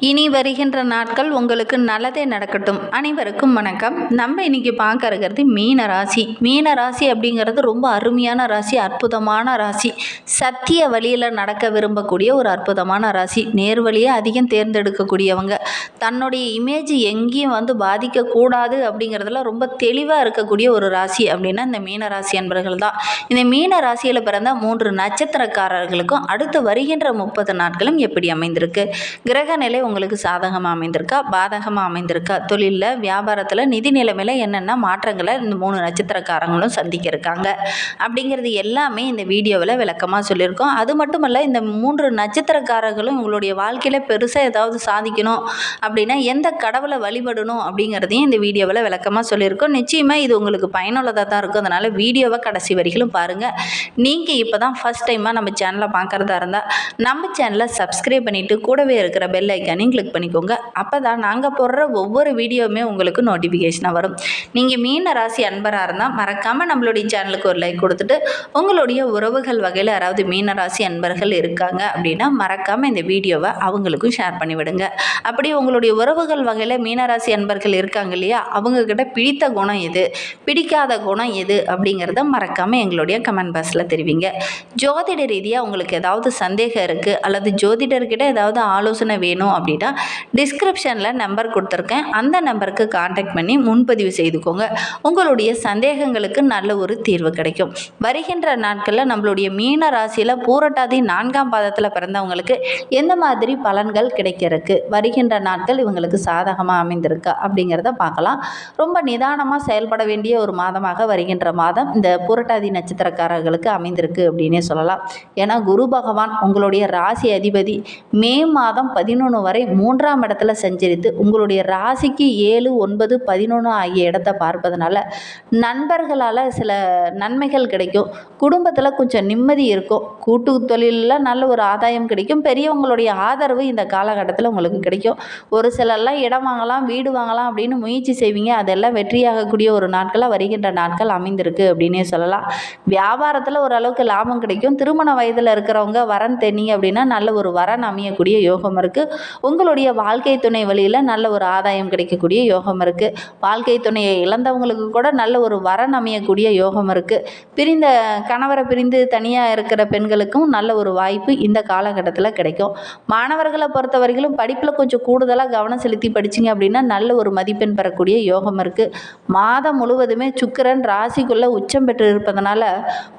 இனி வருகின்ற நாட்கள் உங்களுக்கு நல்லதே நடக்கட்டும். அனைவருக்கும் வணக்கம். நம்ம இன்னைக்கு பார்க்க இருக்கிறது மீன ராசி. மீன ராசி அப்படிங்கிறது ரொம்ப அருமையான ராசி அற்புதமான ராசி. சத்திய வழியில் நடக்க விரும்பக்கூடிய ஒரு அற்புதமான ராசி. நேர் வழியை அதிகம் தேர்ந்தெடுக்கக்கூடியவங்க. தன்னுடைய இமேஜ் எங்கேயும் வந்து பாதிக்கக்கூடாது அப்படிங்கிறதுல ரொம்ப தெளிவாக இருக்கக்கூடிய ஒரு ராசி அப்படின்னா இந்த மீன ராசி என்பர்கள் தான். இந்த மீன ராசியில் பிறந்த மூன்று நட்சத்திரக்காரர்களுக்கும் அடுத்து வருகின்ற முப்பது நாட்களும் எப்படி அமைந்திருக்கு? கிரக நிலை உங்களுக்கு சாதகமாக அமைந்திருக்கா? பாதகமாக அமைந்திருக்கா? தொழிலில் வியாபாரத்தில் நிதி நிலைமையில் என்னென்ன மாற்றங்களை இந்த மூணு நட்சத்திரக்காரங்களும் சந்திக்க இருக்காங்க அப்படிங்கிறது எல்லாமே இந்த வீடியோவில் விளக்கமாக சொல்லியிருக்கோம். அது மட்டுமல்ல இந்த மூன்று நட்சத்திரக்காரர்களும் உங்களுடைய வாழ்க்கையில் பெருசாக ஏதாவது சாதிக்கணும் அப்படின்னா எந்த கடவுளை வழிபடணும் அப்படிங்கிறதையும் இந்த வீடியோவில் விளக்கமாக சொல்லியிருக்கோம். நிச்சயமாக இது உங்களுக்கு பயனுள்ளதாக தான் இருக்கும். அதனால் வீடியோவை கடைசி வரைக்கும் பாருங்கள் நீங்கள் இப்போ தான் ஃபஸ்ட் டைமாக நம்ம சேனலை பார்க்குறதா இருந்தால் நம்ம சேனலை சப்ஸ்கிரைப் பண்ணிவிட்டு கூடவே இருக்கிற பெல் பட்டனையும் கிளிக் பண்ணிக்கோங்க. அப்போ தான் நாங்கள் போடுற ஒவ்வொரு வீடியோவுமே உங்களுக்கு நோட்டிஃபிகேஷனாக வரும். நீங்கள் மீன ராசி அன்பராக இருந்தால் மறக்காமல் நம்மளுடைய சேனலுக்கு ஒரு லைக் கொடுத்துட்டு உங்களுடைய உறவுகள் வகையில் யாராவது மீன ராசி அன்பர்கள் இருக்காங்க அப்படின்னா மறக்காமல் இந்த வீடியோவை அவங்களுக்கும் ஷேர் பண்ணிவிடுங்க அப்படி உங்களுடைய உறவுகள் வகையில் மீனராசி அன்பர்கள் இருக்காங்க இல்லையா? அவங்கக்கிட்ட பிடித்த குணம் எது? பிடிக்காத குணம் எது? அப்படிங்கிறத மறக்காமல் எங்களுடைய கமெண்ட் பாக்ஸில் தெரிவிங்க. ஜோதிட ரீதியாக உங்களுக்கு ஏதாவது சந்தேகம் இருக்குது அல்லது ஜோதிடர்கிட்ட ஏதாவது ஆலோசனை வேணும் அப்படின்னா டிஸ்கிரிப்ஷனில் நம்பர் கொடுத்துருக்கேன். அந்த நம்பருக்கு காண்டாக்ட் பண்ணி முன்பதிவு செய்துக்கோங்க. உங்களுடைய சந்தேகங்களுக்கு நல்ல ஒரு தீர்வு கிடைக்கும். வருகின்ற நாட்களில் நம்மளுடைய மீன ராசியில் பூரட்டாதி நான்காம் பாதத்தில் பிறந்தவங்களுக்கு எந்த மாதிரி பலன்கள் கிடைக்கிறதுக்கு? வருகின்ற நாட்கள் இவங்களுக்கு சாதகமாக அமைந்திருக்கு? அப்படிங்கிறத பார்க்கலாம். ரொம்ப நிதானமாக செயல்பட வேண்டிய ஒரு மாதமாக வருகின்ற மாதம் இந்த பூரட்டாதி நட்சத்திரக்காரர்களுக்கு அமைந்திருக்கு அப்படின்னே சொல்லலாம். ஏன்னா குரு பகவான் உங்களுடைய ராசி அதிபதி மே மாதம் பதினொன்று வரை மூன்றாம் இடத்துல சஞ்சரித்து உங்களுடைய ராசிக்கு ஏழு ஒன்பது பதினொன்று ஆகிய இடத்த பார்ப்பதனால நண்பர்களால் சில நன்மைகள் கிடைக்கும். குடும்பத்தில் கொஞ்சம் நிம்மதி இருக்கும். கூட்டு தொழிலில் நல்ல ஒரு ஆதாயம் கிடைக்கும். பெரியவங்களுடைய ஆதரவு இந்த காலகட்டத்தில் உங்களுக்கு கிடைக்கும். ஒரு சிலர்லாம் இடம் வாங்கலாம் வீடு வாங்கலாம் அப்படின்னு முயற்சி செய்வீங்க. அதெல்லாம் வெற்றியாகக்கூடிய ஒரு நாட்களாக வருகின்ற நாட்கள் அமைந்திருக்கு அப்படின்னே சொல்லலாம். வியாபாரத்தில் ஓரளவுக்கு லாபம் கிடைக்கும். திருமண வயதில் இருக்கிறவங்க வரன் தென்னி அப்படின்னா நல்ல ஒரு வரன் அமையக்கூடிய யோகம் இருக்குது உங்களுடைய வாழ்க்கை துணை வழியில் நல்ல ஒரு ஆதாயம் கிடைக்கக்கூடிய யோகம் இருக்குது வாழ்க்கை துணையை இழந்தவங்களுக்கு கூட நல்ல ஒரு வரன் அமையக்கூடிய யோகம் இருக்குது பிரிந்த கணவரை பிரிந்து தனியாக இருக்கிற பெண்களுக்கும் நல்ல ஒரு வாய்ப்பு இந்த காலகட்டத்தில் கிடைக்கும். மாணவர்களை பொறுத்த வரைக்கும் படிப்பில் கொஞ்சம் கூடுதலாக கவனம் செலுத்தி படிச்சிங்க அப்படின்னா நல்ல ஒரு மதிப்பெண் பெறக்கூடிய யோகம் இருக்குது மாதம் முழுவதுமே சுக்கிரன் ராசிக்குள்ளே உச்சம் பெற்று இருப்பதனால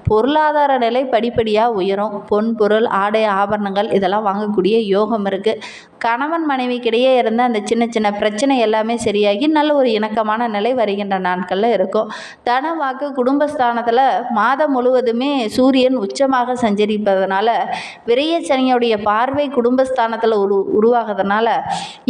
பொருளாதார நிலை படிப்படியாக உயரும். பொன் பொருள் ஆடை ஆபரணங்கள் இதெல்லாம் வாங்கக்கூடிய யோகம் இருக்குது கணவன் மனைவிக்கிடையே இருந்த அந்த சின்ன சின்ன பிரச்சனை எல்லாமே சரியாகி நல்ல ஒரு இணக்கமான நிலை வருகின்ற நாட்களில் இருக்கும். தன வாக்கு குடும்பஸ்தானத்தில் மாதம் முழுவதுமே சூரியன் உச்சமாக சஞ்சரிப்பதனால விரைய சனியுடைய பார்வை குடும்பஸ்தானத்தில் உரு உருவாகிறதுனால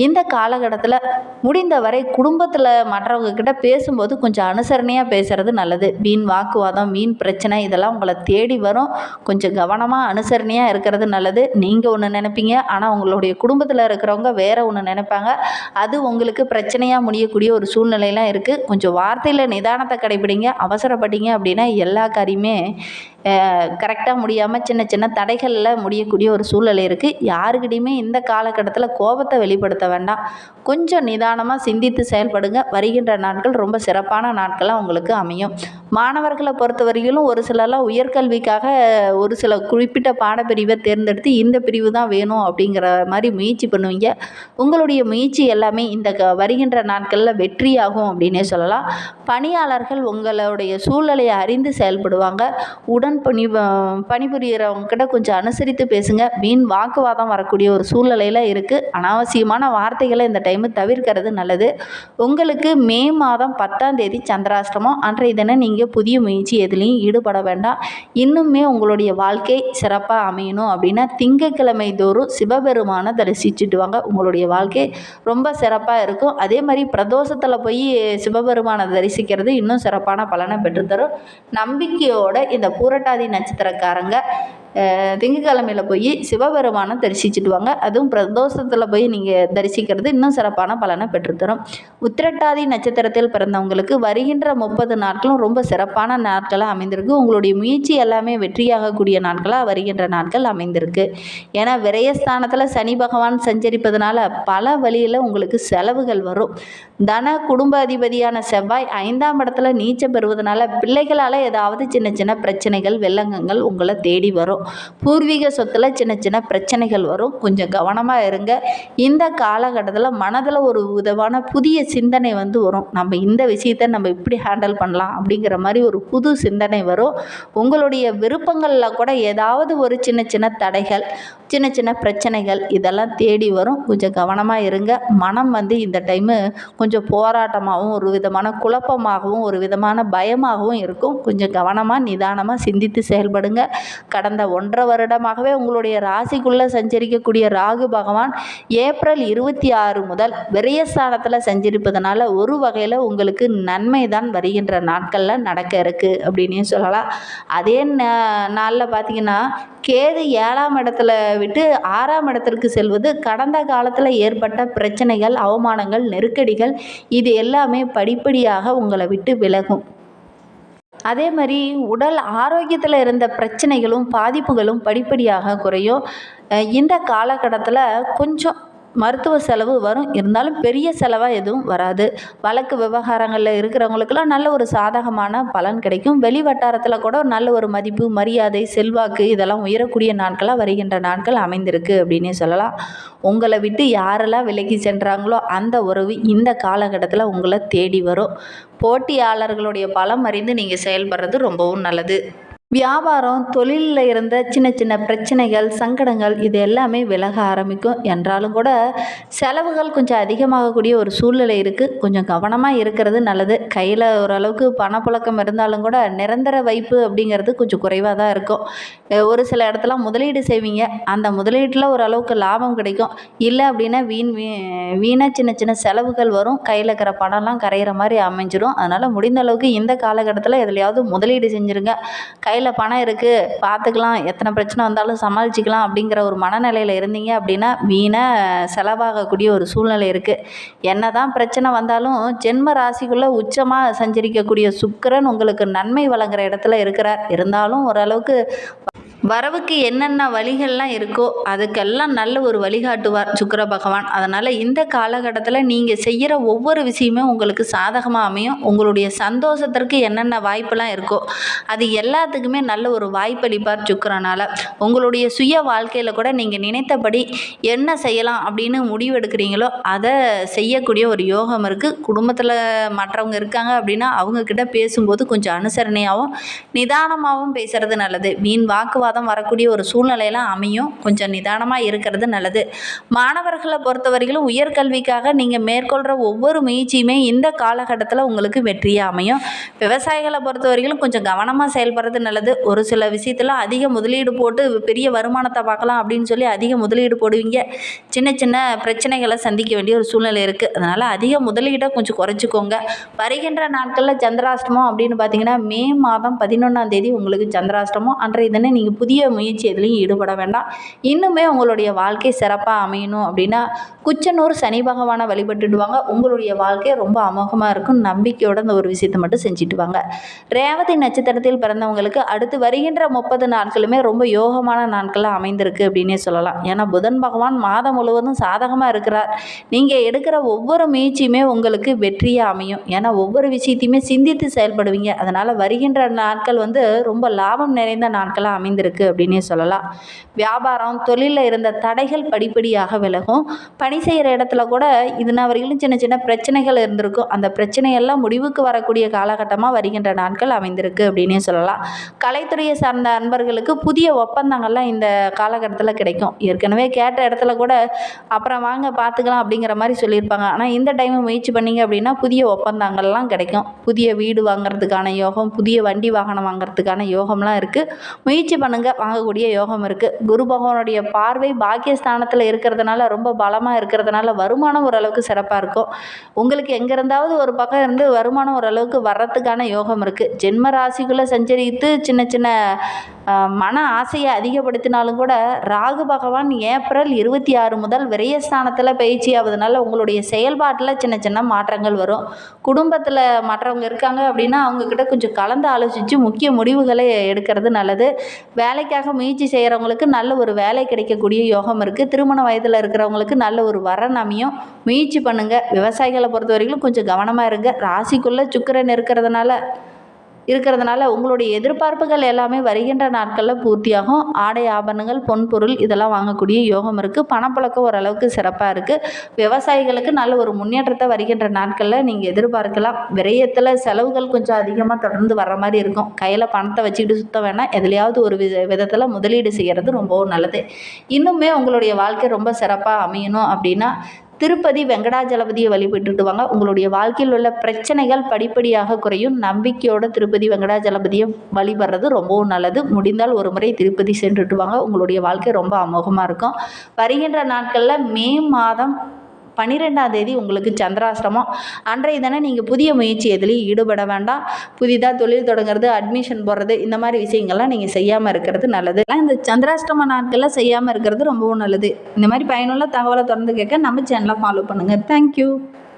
இந்த காலகட்டத்தில் முடிந்தவரை குடும்பத்தில் மற்றவங்க கிட்ட பேசும்போது கொஞ்சம் அனுசரணையாக பேசுகிறது நல்லது. வீண் வாக்குவாதம் வீண் பிரச்சனை இதெல்லாம் உங்களை தேடி வரும். கொஞ்சம் கவனமாக அனுசரணையாக இருக்கிறது நல்லது. நீங்கள் ஒன்று நினைப்பீங்க. ஆனால் உங்களுடைய குடும்பத்தில் இருக்கிறவங்க வேற ஒன்று நினைப்பாங்க. அது உங்களுக்கு பிரச்சனையாக முடியக்கூடிய ஒரு சூழ்நிலையெல்லாம் இருக்குது கொஞ்சம் வார்த்தையில் நிதானத்தை கடைபிடிங்க. அவசரப்பட்டீங்க அப்படின்னா எல்லா காரியமே கரெக்டாக முடியாமல் சின்ன சின்ன தடைகளில் முடியக்கூடிய ஒரு சூழ்நிலை இருக்குது யாருக்கிட்டையுமே இந்த காலகட்டத்தில் கோபத்தை வெளிப்படுத்த வேண்டாம். கொஞ்சம் நிதானமாக சிந்தித்து செயல்படுங்க. வருகின்ற நாட்கள் ரொம்ப சிறப்பான நாட்களாக உங்களுக்கு அமையும். மாணவர்களை பொறுத்தவரையிலும் ஒரு சிலர்லாம் உயர்கல்விக்காக ஒரு சில குறிப்பிட்ட பாடப்பிரிவை தேர்ந்தெடுத்து இந்த பிரிவு தான் வேணும் அப்படிங்கிற மாதிரி முயற்சி பண்ணுவீங்க. உங்களுடைய முயற்சி எல்லாமே இந்த க வருகின்ற நாட்களில் வெற்றியாகும் அப்படின்னே சொல்லலாம். பணியாளர்கள் உங்களுடைய சூழ்நிலையை அறிந்து செயல்படுவாங்க. உடன் பணி பணிபுரிகிறவங்க கிட்ட கொஞ்சம் அனுசரித்து பேசுங்க. வீண் வாக்குவாதம் வரக்கூடிய ஒரு சூழ்நிலையில் இருக்குது அனாவசியமான வார்த்தைகளை இந்த டைமு தவிர்க்கிறது நல்லது. உங்களுக்கு மே மாதம் பத்தாம் தேதி சந்திராஷ்டமம். அன்றைய தினம் நீங்கள் புதிய முயற்சி எதுலேயும் ஈடுபட வேண்டாம். இன்னுமே உங்களுடைய வாழ்க்கை சிறப்பாக அமையணும் அப்படின்னா திங்கட்கிழமை தோறும் சிவபெருமானை தரிசிச்சுட்டு வாங்க. உங்களுடைய வாழ்க்கை ரொம்ப சிறப்பாக இருக்கும். அதே மாதிரி பிரதோஷத்தில் போய் சிவபெருமானை தரிசிக்கிறது இன்னும் சிறப்பான பலனை பெற்றுத்தரும். நம்பிக்கையோட இந்த புரட்டாதி நட்சத்திரக்காரங்க. திங்கக்கிழமையில் போய் சிவபெருமானை தரிசிச்சுட்டு வாங்க. அதுவும் பிரதோஷத்தில் போய் நீங்கள் தரிசிக்கிறது இன்னும் சிறப்பான பலனை பெற்றுத்தரும். உத்திரட்டாதி நட்சத்திரத்தில் பிறந்தவங்களுக்கு வருகின்ற முப்பது நாட்களும் ரொம்ப சிறப்பான நாட்களாக அமைந்திருக்கு. உங்களுடைய முயற்சி எல்லாமே வெற்றியாகக்கூடிய நாட்களாக வருகின்ற நாட்கள் அமைந்திருக்கு. ஏன்னா விரயஸ்தானத்தில் சனி பகவான் சஞ்சரிப்பதனால பல வழியில் உங்களுக்கு செலவுகள் வரும். தன குடும்ப அதிபதியான செவ்வாய் ஐந்தாம் இடத்துல நீச்சம் பெறுவதனால பிள்ளைகளால் ஏதாவது சின்ன சின்ன பிரச்சனைகள் வெள்ளங்கங்கள் உங்களை தேடி வரும். பூர்வீக சொத்தில் சின்ன சின்ன பிரச்சனைகள் வரும். கொஞ்சம் கவனமாக இருங்க. இந்த காலகட்டத்தில் மனதில் ஒரு விதமான புதிய சிந்தனை வந்து வரும். நம்ம இந்த விஷயத்தை நம்ம இப்படி ஹேண்டில் பண்ணலாம் அப்படிங்கிற மாதிரி ஒரு புது சிந்தனை வரும். உங்களுடைய விருப்பங்களில் கூட ஏதாவது ஒரு சின்ன சின்ன தடைகள் சின்ன சின்ன பிரச்சனைகள் இதெல்லாம் தேடி வரும். கொஞ்சம் கவனமாக இருங்க. மனம் வந்து இந்த டைமு கொஞ்சம் போராட்டமாகவும் ஒரு விதமான குழப்பமாகவும் ஒரு விதமான பயமாகவும் இருக்கும். கொஞ்சம் கவனமாக நிதானமாக சிந்தித்து செயல்படுங்க. கடந்த ஒன்றரை வருடமாகவே உங்களுடைய ராசிக்குள்ளே சஞ்சரிக்கக்கூடிய ராகு பகவான் ஏப்ரல் இருபத்தி ஆறு முதல் விரயஸ்தானத்தில் சஞ்சரிப்பதனால ஒரு வகையில் உங்களுக்கு நன்மை தான் வருகின்ற நாட்களில் நடக்க இருக்குது அப்படின்னே சொல்லலாம். அதே நா- நாளில் பார்த்தீங்கன்னா கேது ஏழாம் இடத்துல விட்டு ஆறாம் இடத்திற்கு செல்வது கடந்த காலத்தில் ஏற்பட்ட பிரச்சனைகள் அவமானங்கள் நெருக்கடிகள் இது எல்லாமே படிப்படியாக உங்களை விட்டு விலகும். அதே மாதிரி உடல் ஆரோக்கியத்தில் இருந்த பிரச்சனைகளும் பாதிப்புகளும் படிப்படியாக குறையும். இந்த காலகட்டத்தில் கொஞ்சம் மருத்துவ செலவு வரும். இருந்தாலும் பெரிய செலவாக எதுவும் வராது. வழக்கு விவகாரங்களில் இருக்கிறவங்களுக்கெல்லாம் நல்ல ஒரு சாதகமான பலன் கிடைக்கும். வெளி வட்டாரத்தில் கூட நல்ல ஒரு மதிப்பு மரியாதை செல்வாக்கு இதெல்லாம் உயரக்கூடிய நாட்களாக வருகின்ற நாட்கள் அமைந்திருக்கு அப்படின்னே சொல்லலாம். உங்களை விட்டு யாரெல்லாம் விலகி சென்றாங்களோ அந்த உறவு இந்த காலகட்டத்தில் உங்களை தேடி வரும். போட்டியாளர்களுடைய பலம் அறிந்து நீங்கள் செயல்படுறது ரொம்பவும் நல்லது. வியாபாரம் தொழிலில் இருந்த சின்ன சின்ன பிரச்சனைகள் சங்கடங்கள் இது எல்லாமே விலக ஆரம்பிக்கும். என்றாலும் கூட செலவுகள் கொஞ்சம் அதிகமாகக்கூடிய ஒரு சூழ்நிலை இருக்குது கொஞ்சம் கவனமாக இருக்கிறது நல்லது. கையில் ஓரளவுக்கு பணப்புழக்கம் இருந்தாலும் கூட நிரந்தர வைப்பு அப்படிங்கிறது கொஞ்சம் குறைவாக தான் இருக்கும். ஒரு சில இடத்துல முதலீடு செய்வீங்க. அந்த முதலீட்டில் ஓரளவுக்கு லாபம் கிடைக்கும். இல்லை அப்படின்னா வீண் வீ வீணாக சின்ன சின்ன செலவுகள் வரும். கையில் இருக்கிற பணம்லாம் கரையிற மாதிரி அமைஞ்சிரும். அதனால் முடிந்த அளவுக்கு இந்த காலகட்டத்தில் எதுலையாவது முதலீடு செஞ்சுருங்க. கையில் பணம் இருக்குது பார்த்துக்கலாம் எத்தனை பிரச்சனை வந்தாலும் சமாளிச்சிக்கலாம் அப்படிங்கிற ஒரு மனநிலையில் இருந்தீங்க அப்படின்னா வீணாக செலவாகக்கூடிய ஒரு சூழ்நிலை இருக்குது என்ன தான் பிரச்சனை வந்தாலும் ஜென்ம ராசிக்குள்ளே உச்சமாக சஞ்சரிக்கக்கூடிய சுக்கிரன் உங்களுக்கு நன்மை வழங்குற இடத்துல இருக்கிறார். இருந்தாலும் ஓரளவுக்கு வரவுக்கு என்னென்ன வழிகள்லாம் இருக்கோ அதுக்கெல்லாம் நல்ல ஒரு வழிகாட்டுவார் சுக்கர பகவான். அதனால் இந்த காலகட்டத்தில் நீங்கள் செய்கிற ஒவ்வொரு விஷயமே உங்களுக்கு சாதகமாக அமையும். உங்களுடைய சந்தோஷத்திற்கு என்னென்ன வாய்ப்பெல்லாம் இருக்கோ அது எல்லாத்துக்குமே நல்ல ஒரு வாய்ப்பளிப்பார் சுக்கரனால். உங்களுடைய சுய வாழ்க்கையில் கூட நீங்கள் நினைத்தபடி என்ன செய்யலாம் அப்படின்னு முடிவெடுக்கிறீங்களோ அதை செய்யக்கூடிய ஒரு யோகம் இருக்குது குடும்பத்தில் மற்றவங்க இருக்காங்க அப்படின்னா அவங்கக்கிட்ட பேசும்போது கொஞ்சம் அனுசரணையாகவும் நிதானமாகவும் பேசுகிறது நல்லது. வீண் வாக்குவாதம் வரக்கூடிய ஒரு சூழ்நிலையெல்லாம் அமையும். கொஞ்சம் நிதானமாக இருக்கிறது நல்லது. மாணவர்களை பொறுத்தவரையிலும் உயர்கல்விக்காக நீங்கள் மேற்கொள்கிற ஒவ்வொரு முயற்சியுமே இந்த காலகட்டத்தில் உங்களுக்கு வெற்றியாக அமையும். விவசாயிகளை பொறுத்தவரையிலும் கொஞ்சம் கவனமாக செயல்படுறது நல்லது. ஒரு சில விஷயத்தில் அதிக முதலீடு போட்டு பெரிய வருமானத்தை பார்க்கலாம் அப்படின்னு சொல்லி அதிக முதலீடு போடுவீங்க. சின்ன சின்ன பிரச்சனைகளை சந்திக்க வேண்டிய ஒரு சூழ்நிலை இருக்குது அதனால் அதிக முதலீடை கொஞ்சம் குறைச்சிக்கோங்க. வருகின்ற நாட்களில் சந்திராஷ்டமம் அப்படின்னு பார்த்தீங்கன்னா மே மாதம் பதினொன்றாம் தேதி உங்களுக்கு சந்திராஷ்டமம். அன்றைய தினம் நீங்கள் புதிய முயற்சி எதுலையும் ஈடுபட வேண்டாம். இன்னுமே உங்களுடைய வாழ்க்கை சிறப்பாக அமையணும் அப்படின்னா குச்சனூர் சனி பகவானை வழிபட்டுடுவாங்க. உங்களுடைய வாழ்க்கை ரொம்ப அமோகமாக இருக்கும். நம்பிக்கையோட அந்த ஒரு விஷயத்தை மட்டும் செஞ்சுட்டு வாங்க. ரேவதி நட்சத்திரத்தில் பிறந்தவங்களுக்கு அடுத்து வருகின்ற முப்பது நாட்களுமே ரொம்ப யோகமான நாட்களாக அமைந்திருக்கு அப்படின்னே சொல்லலாம். ஏன்னா புதன் பகவான் மாதம் முழுவதும் சாதகமாக இருக்கிறார். நீங்கள் எடுக்கிற ஒவ்வொரு முயற்சியுமே உங்களுக்கு வெற்றியாக அமையும். ஏன்னா ஒவ்வொரு விஷயத்தையுமே சிந்தித்து செயல்படுவீங்க. அதனால் வருகின்ற நாட்கள் வந்து ரொம்ப லாபம் நிறைந்த நாட்களாக அமைந்திருக்கு. அப்படின்னே சொல்லலாம். வியாபாரம் தொழிலில் இருந்த தடைகள் படிப்படியாக விலகும். பணி செய்கிற இடத்துல கூட இதுனா வரையிலும் சின்ன சின்ன பிரச்சனைகள் இருந்திருக்கும். அந்த பிரச்சனையெல்லாம் முடிவுக்கு வரக்கூடிய காலகட்டமாக வருகின்ற நாட்கள் அமைந்திருக்கு அப்படின்னே சொல்லலாம். கலைத்துறையை சார்ந்த அன்பர்களுக்கு புதிய ஒப்பந்தங்கள்லாம் இந்த காலகட்டத்தில் கிடைக்கும். ஏற்கனவே கேட்ட இடத்துல கூட அப்புறம் வாங்க பார்த்துக்கலாம் அப்படிங்கிற மாதிரி சொல்லியிருப்பாங்க. ஆனால் இந்த டைம் முயற்சி பண்ணீங்க அப்படின்னா புதிய ஒப்பந்தங்கள்லாம் கிடைக்கும். புதிய வீடு வாங்குறதுக்கான யோகம் புதிய வண்டி வாகனம் வாங்குறதுக்கான யோகம்லாம் இருக்குது முயற்சி பண்ணுங்க. பண்ணுங்கள் வாங்கக்கூடிய யோகம் இருக்குது குரு பகவானுடைய பார்வை பாக்கியஸ்தானத்தில் இருக்கிறதுனால ரொம்ப பலமாக இருக்கிறதுனால வருமானம் ஓரளவுக்கு சிறப்பாக இருக்கும். உங்களுக்கு எங்கே இருந்தாவது ஒரு பக்கம் இருந்து வருமானம் ஓரளவுக்கு வர்றதுக்கான யோகம் இருக்குது ஜென்ம ராசிக்குள்ளே சஞ்சரித்து சின்ன சின்ன மன ஆசையை அதிகப்படுத்தினாலும் கூட ராகு பகவான் ஏப்ரல் இருபத்தி ஆறு முதல் விரயஸ்தானத்தில் பயிற்சி ஆகுதுனால உங்களுடைய செயல்பாட்டில் சின்ன சின்ன மாற்றங்கள் வரும். குடும்பத்தில் மற்றவங்க இருக்காங்க அப்படின்னா அவங்கக்கிட்ட கொஞ்சம் கலந்து ஆலோசித்து முக்கிய முடிவுகளை எடுக்கிறது நல்லது. வேலைக்காக முயற்சி செய்கிறவங்களுக்கு நல்ல ஒரு வேலை கிடைக்கக்கூடிய யோகம் இருக்குது திருமண வயதில் இருக்கிறவங்களுக்கு நல்ல ஒரு வரன் அமையும் முயற்சி பண்ணுங்கள் விவசாயிகளை பொறுத்த வரைக்கும் கொஞ்சம் கவனமாக இருங்க. ராசிக்குள்ளே சுக்கரன் இருக்கிறதுனால இருக்கிறதுனால உங்களுடைய எதிர்பார்ப்புகள் எல்லாமே வருகின்ற நாட்களில் பூர்த்தியாகும். ஆடை ஆபரணங்கள் பொன்பொருள் இதெல்லாம் வாங்கக்கூடிய யோகம் இருக்குது பணப்பழக்கம் ஓரளவுக்கு சிறப்பாக இருக்குது விவசாயிகளுக்கு நல்ல ஒரு முன்னேற்றத்தை வருகின்ற நாட்களில் நீங்கள் எதிர்பார்க்கலாம். விரயத்தில் செலவுகள் கொஞ்சம் அதிகமாக தொடர்ந்து வர மாதிரி இருக்கும். கையில் பணத்தை வச்சுக்கிட்டு சுத்த வேணால் எதுலையாவது ஒரு வித விதத்தில் முதலீடு செய்கிறது ரொம்பவும் நல்லது. இன்னுமே உங்களுடைய வாழ்க்கை ரொம்ப சிறப்பாக அமையணும் அப்படின்னா திருப்பதி வெங்கடாஜலபதியை வழிபட்டுடுவாங்க உங்களுடைய வாழ்க்கையில் உள்ள பிரச்சனைகள் படிப்படியாக குறையும். நம்பிக்கையோட திருப்பதி வெங்கடாஜலபதியை வழிபடுறது ரொம்பவும் நல்லது. முடிந்தால் ஒரு முறை திருப்பதி சென்றுட்டு வாங்க. உங்களுடைய வாழ்க்கை ரொம்ப அமோகமாக இருக்கும். வருகின்ற நாட்களில் மே மாதம் பன்னிரெண்டாம் தேதி உங்களுக்கு சந்திராசிரமம். அன்றைய தினம் நீங்கள் புதிய முயற்சி எதுலேயும் ஈடுபட வேண்டாம். புதிதாக தொழில் தொடங்குறது அட்மிஷன் போடுறது இந்த மாதிரி விஷயங்கள்லாம் நீங்கள் செய்யாமல் இருக்கிறது நல்லது. இந்த சந்திராஷ்டம நாட்களில் செய்யாமல் இருக்கிறது ரொம்பவும் நல்லது. இந்த மாதிரி பயனுள்ள தகவலை தொடர்ந்து கேட்க நம்ம சேனலை ஃபாலோ பண்ணுங்கள் தேங்க்யூ